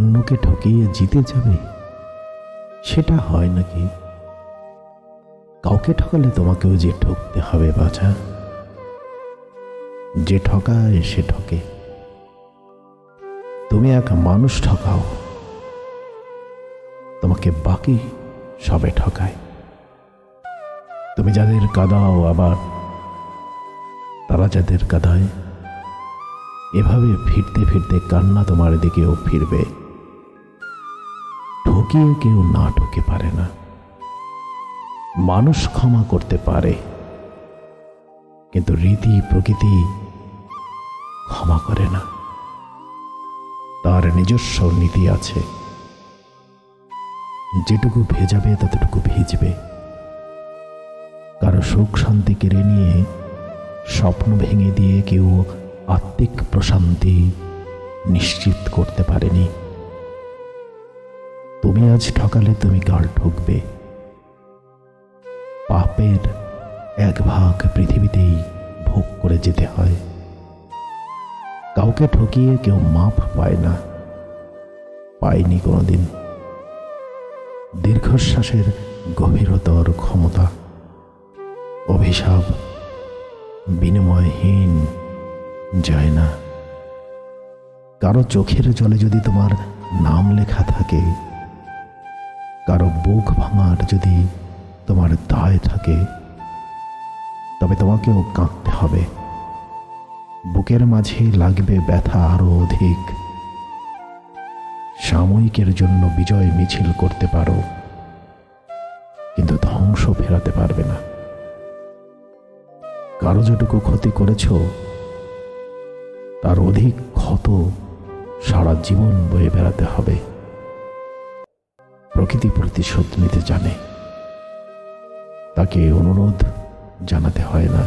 অন্যকে ঠকিয়ে জিতে যাবে? সেটা হয় নাকি? কাউকে ঠকালে তোমাকেও যে ঠকতে হবে বাছা। যে ঠকায় সে ঠকে। তুমি এক মানুষ ঠকাও। তোমাকে বাকি সবে ঠকায়। তুমি যাদের কাদাও আবার, তারা যাদের কাদায়, এভাবে ফিরতে ফিরতে কান্না তোমার দিকেও ফিরবে। ঠকিয়ে কেউ না ঠকে পারে না। মানুষ ক্ষমা করতে পারে, কিন্তু রীতি প্রকৃতি ক্ষমা করে না। তার নিজস্ব নীতি আছে। যেটুকু ভেজাবে, ততটুকু ভিজবে। কারও সুখ শান্তি কেড়ে নিয়ে স্বপ্ন ভেঙে দিয়ে কেউ আত্মিক প্রশান্তি নিশ্চিত করতে পারেনি। তুমি আজ ঠকালে তুমি কাল ঠকবে। পাপের এক ভাগ পৃথিবীতেই ভোগ করে যেতে হয়। কাউকে ঠকিয়ে কেউ মাপ পায় না। পায়নি কোনোদিন। দীর্ঘশ্বাসের গভীরতর ক্ষমতা। অভিশাপ বিনিময়হীন যায় না। কারও চোখের জলে যদি তোমার নাম লেখা থাকে কারও বুক ভাঙার যদি তোমার দায় থাকে, তবে তোমাকেও কাঁদতে হবে। বুকের মাঝে লাগবে ব্যথা আরও অধিক। সাময়িকের জন্য বিজয় মিছিল করতে পারো, কিন্তু ধ্বংস ফেরাতে পারবে না। কারও যেটুকু ক্ষতি করেছ, তার অধিক ক্ষত সারা জীবন বয়ে বেড়াতে হবে। প্রকৃতি প্রতিশোধ নিতে জানে। তাকে অনুরোধ জানাতে হয় না।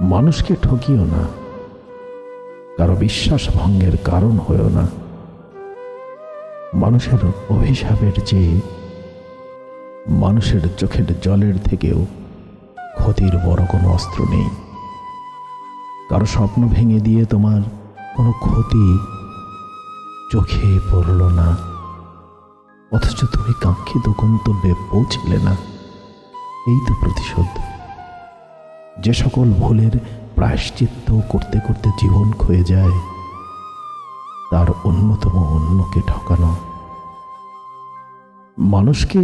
মানুষকে ঠকিও না। কারও বিশ্বাস ভঙ্গের কারণ হয়েও না। মানুষের অভিশাপের চেয়ে মানুষের চোখের জলের থেকেও ক্ষতির বড় কোনো অস্ত্র নেই। কারও স্বপ্ন ভেঙে দিয়ে তোমার কোনো ক্ষতি চোখে পড়ল না। অথচ তুমি কাঙ্ক্ষিত গন্তব্যে পৌঁছলে না। এই তো প্রতিশোধ। যে সকল ভুলের প্রায়শ্চিত্ত করতে করতে জীবন ক্ষয়ে যায়, তার অন্যতম অন্যকে ঠকানো। মানুষকে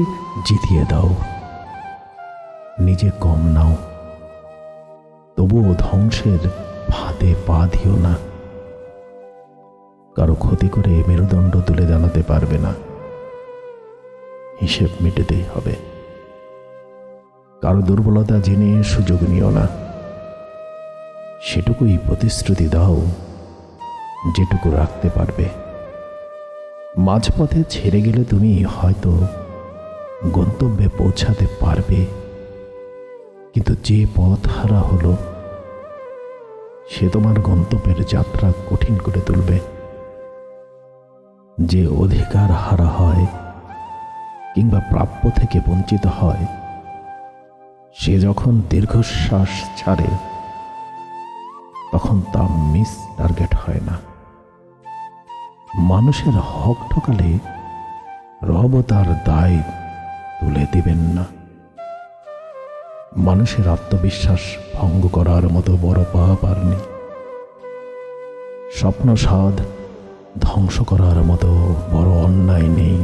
জিতিয়ে দাও। নিজে কম নাও। তবুও ধ্বংসের ফাঁদে পা দিও না। কারও ক্ষতি করে মেরুদণ্ড তুলে জানাতে পারবে না। হিসেব মেটাতেই হবে। কারও দুর্বলতা জেনে সুযোগ নিও না। সেটুকুই প্রতিশ্রুতি দাও, যেটুকু রাখতে পারবে। মাঝপথে ছেড়ে গেলে তুমি হয়তো গন্তব্যে পৌঁছাতে পারবে। কিন্তু যে পথ হারা হলো, সে তোমার গন্তব্যের যাত্রা কঠিন করে তুলবে। যে অধিকার হারা হয় কিংবা প্রাপ্য থেকে বঞ্চিত হয়, সে যখন দীর্ঘশ্বাস ছাড়ে, তখন তা মিস টার্গেট হয় না। মানুষের হক ঠকালে রব তার দায় তুলে দিবেন না। মানুষের আত্মবিশ্বাস ভঙ্গ করার মতো বড় পাপ আর নেই। স্বপ্ন স্বাদ ধ্বংস করার মতো বড় অন্যায় নেই।